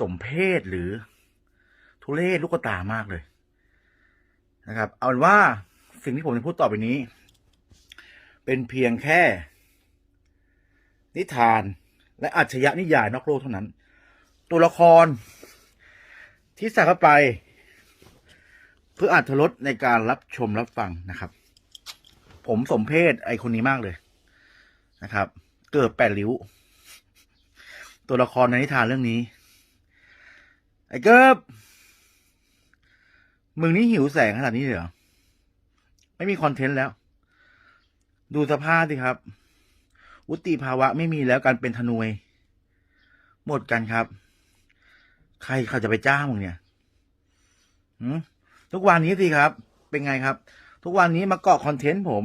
สมเพศหรือทุเรศลูกตามากเลยนะครับ เอาเป็นว่าสิ่งที่ผมจะพูดต่อไปนี้ เป็นเพียงแค่ นิทานและอัจฉริยะนิยายนอกโลกเท่านั้น ตัวละคร ที่ใส่เข้าไป เพื่ออัธรสในการรับชมรับฟังนะครับ ผมสมเพศไอคนนี้มากเลยนะครับ เกิดแปดริ้ว ตัวละครในนิทานเรื่องนี้ ไอ้เกิบมึงนี่หิวแสงขนาดนี้เลยเหรอ ไม่มีคอนเทนต์แล้ว ดูสภาพสิครับ วุฒิภาวะไม่มีแล้วการเป็นธนวย หมดกันครับ ใครเขาจะไปจ้างมึงเนี่ยทุกวันนี้สิครับ เป็นไงครับ ทุกวันนี้มาเกาะคอนเทนต์ผม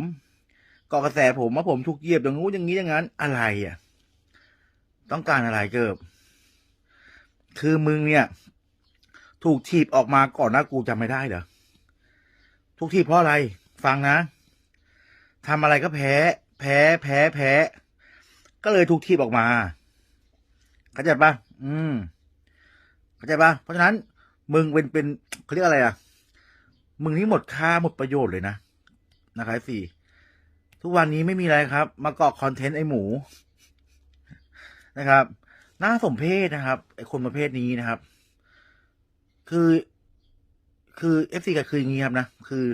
เกาะกระแสผมว่าผมถูกเหยียบอย่างงู้นอย่างนี้อย่างนั้น อะไรอะ ต้องการอะไรเกิบ คือมึงเนี่ย ถูกถีบออกมาก่อนหน้ากูจำไม่ได้เหรอถูกถีบเพราะอะไร ฟังนะทำอะไรก็แพ้ แพ้แพ้แพ้ ก็เลยถูกถีบออกมาเข้าใจปะอืมเข้าใจปะเพราะฉะนั้น มึงเป็นเป็นเขาเรียกอะไรอะ มึงนี่หมดค่าหมดประโยชน์เลยนะนะครับสี่ทุกวันนี้ไม่มีอะไรครับ มาเกาะคอนเทนต์ไอหมู นะครับ น่าสมเพชนะครับไอคนประเภทนี้นะครับ คือคือเอฟซีก็คืออย่างนี้ครับนะ คือ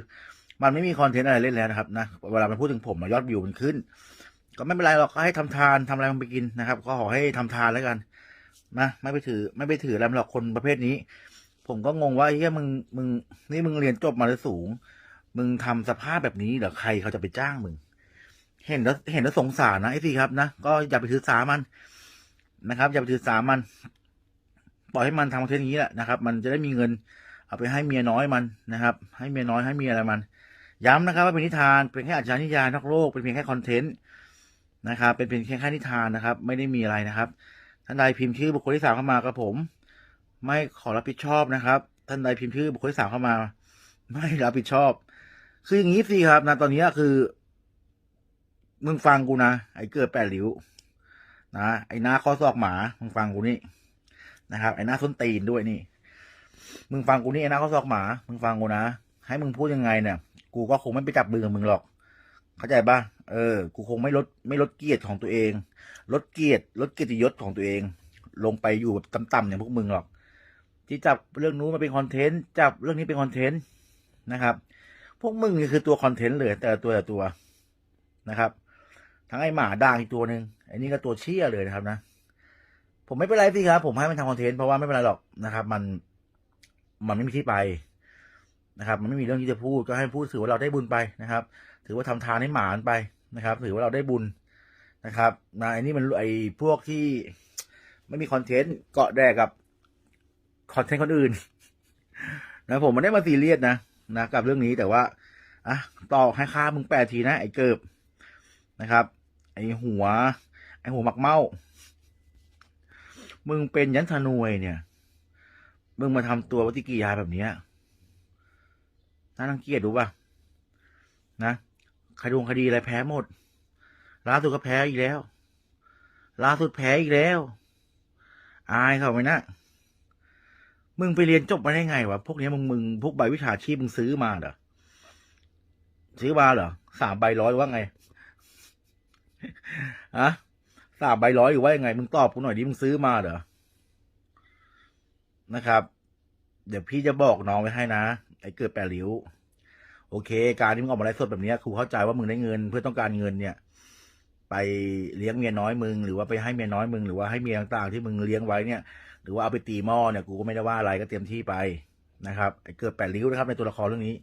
มันไม่มีคอนเทนต์อะไรเล่นแล้วนะครับนะเวลามันพูดถึงผมยอดวิวมันขึ้น ก็ไม่เป็นไรหรอกก็ให้ทำทานทำอะไรมันไปกินนะครับ ก็ขอให้ทำทานแล้วกันนะไม่ไปถือ ไม่ไปถืออะไรหรอกคนประเภทนี้ ผมก็งงว่าเฮ้ยมึงมึงนี่มึงเรียนจบมาแล้วสูง มึงทำสภาพแบบนี้เหรอใครเขาจะไปจ้างมึง เห็นแล้วเห็นแล้วสงสารนะไอ้สิครับนะก็อย่าไปถือสามันนะครับ อย่าไปถือสามัน ปล่อยให้มันทำคอนเทนต์อย่างนี้แหละนะครับ มันจะได้มีเงินเอาไปให้เมียน้อยมันนะครับ ให้เมียน้อยให้เมียอะไรมัน ย้ำนะครับว่าเป็นนิทานเป็นแค่อาจารย์นิยายนอกโลกเป็นเพียงแค่คอนเทนต์นะครับเป็นเพียงแค่แค่นิทานนะครับ ไม่ได้มีอะไรนะครับ ท่านใดพิมพ์ชื่อบุคคลที่สามเข้ามากับผม ไม่ขอรับผิดชอบนะครับ ท่านใดพิมพ์ชื่อบุคคลที่สามเข้ามา ไม่รับผิดชอบ คืออย่างนี้สิครับนะตอนนี้คือมึงฟังกูนะไอ้เกิดแปดริ้วนะไอ้หน้าข้อศอกหมามึงฟังกูนี่ นะครับไอ้หน้าส้นตีนด้วยนี่ มึงฟังกูนี่ไอ้หน้าเข้อศอกหมา มึงฟังกูนะให้มึงพูดยังไงเนี่ย กูก็คงไม่ไปจับมือกับมึงหรอก เข้าใจปะเออ กูคงไม่ลดไม่ลดเกียรติของตัวเอง ลดเกียรติลดเกียรติยศของตัวเอง ลงไปอยู่แบบต่ำๆอย่างพวกมึงหรอก ที่จับเรื่องนู้นมาเป็นคอนเทนต์จับเรื่องนี้เป็นคอนเทนต์นะครับ พวกมึงนี่คือตัวคอนเทนต์เลยแต่ตัวแต่ตัวนะครับ ทั้งไอหมาด่างอีกตัวหนึ่งไอ้นี่ก็ตัวเชี่ยเลยนะครับนะ ผมไม่เป็นไรสิครับ ผมให้มันทำคอนเทนต์เพราะว่าไม่เป็นไรหรอกนะครับ มันมันไม่มีที่ไปนะครับ มันไม่มีเรื่องที่จะพูดก็ให้พูดถือว่าเราได้บุญไปนะครับ ถือว่าทำทานให้หมานไปนะครับ ถือว่าเราได้บุญนะครับนะไอ้นี่มันไอ้พวกที่ไม่มีคอนเทนต์เกาะแดกกับคอนเทนต์คนอื่นนะผมไม่ได้มาซีเรียสนะนะกับเรื่องนี้แต่ว่าอะต่อให้ค่ามึงแปดทีนะ ไอ้เกิบนะครับ ไอ้หัว ไอ้หัวหมักเมา มึงเป็นยันธนวยเนี่ย มึงมาทำตัววัติกิริยาแบบเนี้ยน่ารังเกียจดูป่ะ นะคดีคดีอะไรแพ้หมด ล่าสุดก็แพ้อีกแล้ว ล่าสุดแพ้อีกแล้ว อายเขาไหมนะ มึงไปเรียนจบมาได้ไงวะ พวกนี้มึงมึงพวกใบวิชาชีพมึงซื้อมาเหรอ ซื้อมาเหรอ สามใบร้อยว่าไงฮะ สามใบร้อยหรือว่ายังไง มึงตอบกูหน่อยดิมึงซื้อมาเหรอนะครับ เดี๋ยวพี่จะบอกน้องไว้ให้นะไอ้เกิดแปดริ้ว โอเค การที่มึงออกมาไลฟ์สดแบบเนี้ยครูเข้าใจว่ามึงได้เงิน เพื่อต้องการเงินเนี่ย ไปเลี้ยงเมียน้อยมึง หรือว่าไปให้เมียน้อยมึง หรือว่าให้เมียต่างๆที่มึงเลี้ยงไว้เนี่ย หรือว่าเอาไปตีหม้อเนี่ยกูก็ไม่ได้ว่าอะไรก็เตรียมที่ไปนะครับไอ้เกิดแปดริ้วนะครับ ในตัวละครเรื่องนี้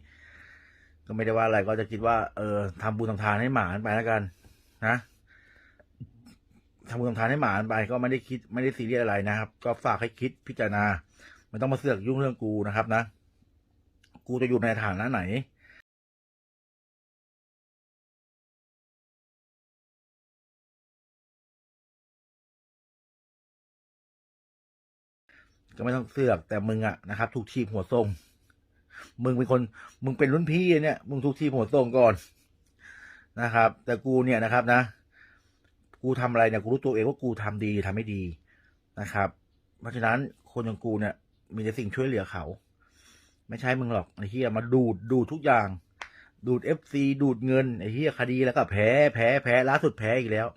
ก็ไม่ได้ว่าอะไรก็จะคิดว่า เออทำบุญทำทานให้หมาไปแล้วกัน นะ ทำบุญทำทานให้หมานไปก็ไม่ได้คิดไม่ได้ซีเรียสอะไรนะครับ ก็ฝากให้คิดพิจารณาไม่ต้องมาเสือกยุ่งเรื่องกูนะครับนะ กูจะอยู่ในฐานะไหนก็ไม่ต้องเสือกแต่มึงอะนะครับ ถูกทีบหัวทรง มึงเป็นคน มึงเป็นรุ่นพี่เนี่ย มึงถูกทีบหัวทรงก่อนนะครับ แต่กูเนี่ยนะครับนะ กูทำอะไรเนี่ยกูรู้ตัวเองว่ากูทำดีทำไม่ดีนะครับ เพราะฉะนั้นคนอย่างกูเนี่ย มีแต่สิ่งช่วยเหลือเขา ไม่ใช่มึงหรอกไอ้เฮียมาดูดดูดทุกอย่าง ดูดเอฟซีดูดเงินไอ้เฮียคดีแล้วก็แพ้แพ้แพ้ล่าสุดแพ้อีกแล้ว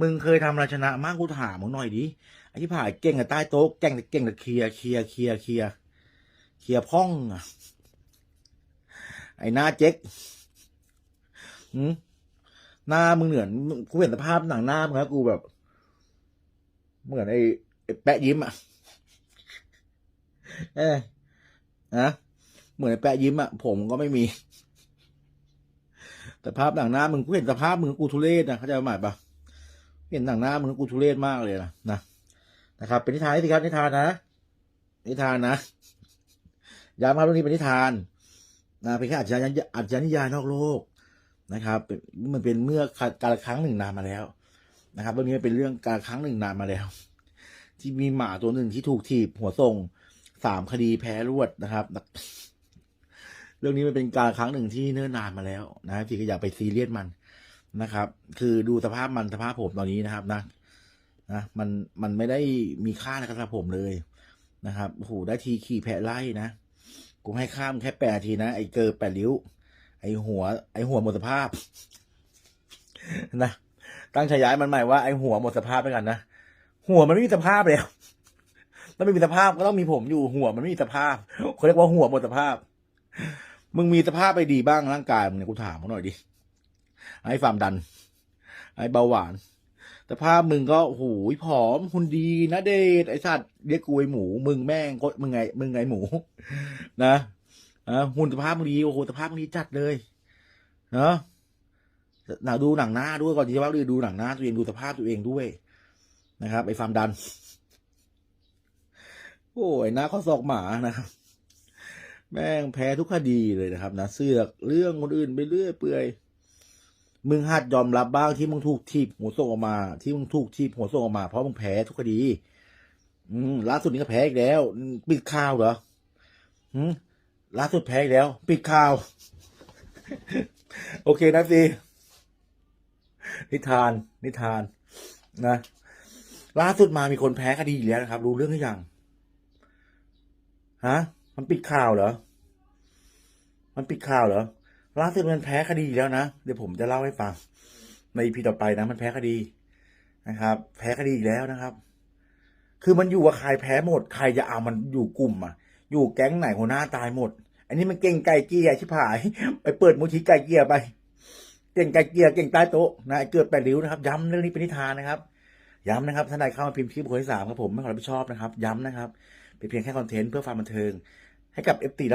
มึงเคยทำอะไรชนะมากกูถามมึงหน่อยดิไอ้ที่ผ่านเก่งกับใต้โต๊ะเก่งแต่เก่งแต่เคลียเคลียเคลียเคลียเคลียพ่องอะไอ้หน้าเจ๊กหืม หน้ามึงเหมือนกูเห็นสภาพหนังหน้ามึงแล้วกูแบบ เหมือนไอ้แปะยิ้มอะ เอ้ยนะเหมือนไอ้แปะยิ้มอะ ผมก็ไม่มีแต่ภาพหนังหน้ามึงกูเห็นสภาพมึงกูทุเรศนะเข้าใจหมายปะเห็นหนังหน้ามึงกูทุเรศมากเลยนะนะนะครับ เป็นนิทานสิครับนิทานนะนิทานนะย้ำครับเรื่องนี้เป็นนิทานนะเป็นแค่อาจจะอาจจะนิยายนอกโลก นะครับมันเป็นเมื่อการครั้งหนึ่งนานมาแล้วนะครับเรื่องนี้เป็นเรื่องการครั้งหนึ่งนานมาแล้ว ที่มีหมาตัวหนึ่งที่ถูกถีบหัวส่งสามคดีแพ้รวดนะครับ เรื่องนี้มันเป็นการครั้งหนึ่งที่เนิ่นนานมาแล้วนะที่ก็อย่าไปซีเรียสมันนะครับ คือดูสภาพมันสภาพผมตอนนี้นะครับนะนะมันมันไม่ได้มีค่าในกระผมเลยนะครับโอ้โหได้ทีขี่แพะไล่นะกูให้ข้ามแค่แปดทีนะไอ้เกิร์แปดริ้ว ไอ้หัว ไอ้หัวหมดสภาพ นะตั้งฉายามันใหม่ว่าไอ้หัวหมดสภาพไปกันนะหัวมันไม่มีสภาพแล้วถ้าไม่มีสภาพก็ต้องมีผมอยู่หัวมันไม่มีสภาพเขาเรียกว่าหัวหมดสภาพ มึงมีสภาพไปดีบ้างร่างกายมึงเนี่ยกูถามมึงหน่อยดิไอ้ความดัน ไอ้เบาหวานสภาพมึงก็โอ้โหผอมหุ่นดีนะเดชไอ้สัตว์เรียกกูไอ้หมู มึงแม่งก็มึงไง มึงไงหมู นะ อะหุ่นสภาพมึงดีโอ้โหสภาพมึงดีจัดเลยเนาะหนังดูหนังหน้าด้วยก่อนที่จะว่าดูหนังหน้าตัวเองดูสภาพตัวเองด้วยนะครับไอ้ความดัน โอ้ยหน้าข้อศอกหมานะครับแม่งแพ้ทุกคดีเลยนะครับนะเสือกเรื่องคนอื่นไปเรื่อยเปื่อยมึงหัดยอมรับบ้างที่มึงถูกทีบหัวส่งออกมา ที่มึงถูกทีบหัวส่งออกมาเพราะมึงแพ้ทุกคดี อืมล่าสุดนี้ก็แพ้อีกแล้ว ปิดข่าวเหรอ ล่าสุดแพ้อีกแล้ว ปิดข่าว โอเคนะสินิทาน นิทาน นะ ล่าสุดมามีคนแพ้คดีอีกแล้วนะครับ รู้เรื่องหรือยังฮะ มันปิดข่าวเหรอ มันปิดข่าวเหรอ ล่าสุดมันแพ้คดีอีกแล้วนะ เดี๋ยวผมจะเล่าให้ฟัง ในพีต่อไปนะ มันแพ้คดีนะครับ แพ้คดีอีกแล้วนะครับ คือมันอยู่กับใครแพ้หมด ใครจะเอามันอยู่กลุ่มอะ อยู่แก๊งไหนหัวหน้าตายหมด อันนี้มันเก่งไก่เกียร์ชิบหาย ไปเปิดมูลทีไก่เกียร์ไป เก่งไก่เกียร์เก่งใต้โต๊ะนะเกิดแปดริ้วนะครับ ย้ำเรื่องนี้เป็นนิทานนะครับ ย้ำนะครับท่านใดเข้ามาพิมพ์ที่บุคคลที่สามครับผมไม่ขอรับผิดชอบนะครับ ย้ำนะครับเป็นเพียงแค่คอนเทนต์เพื่อความบันเทิง ให้กับเอฟตี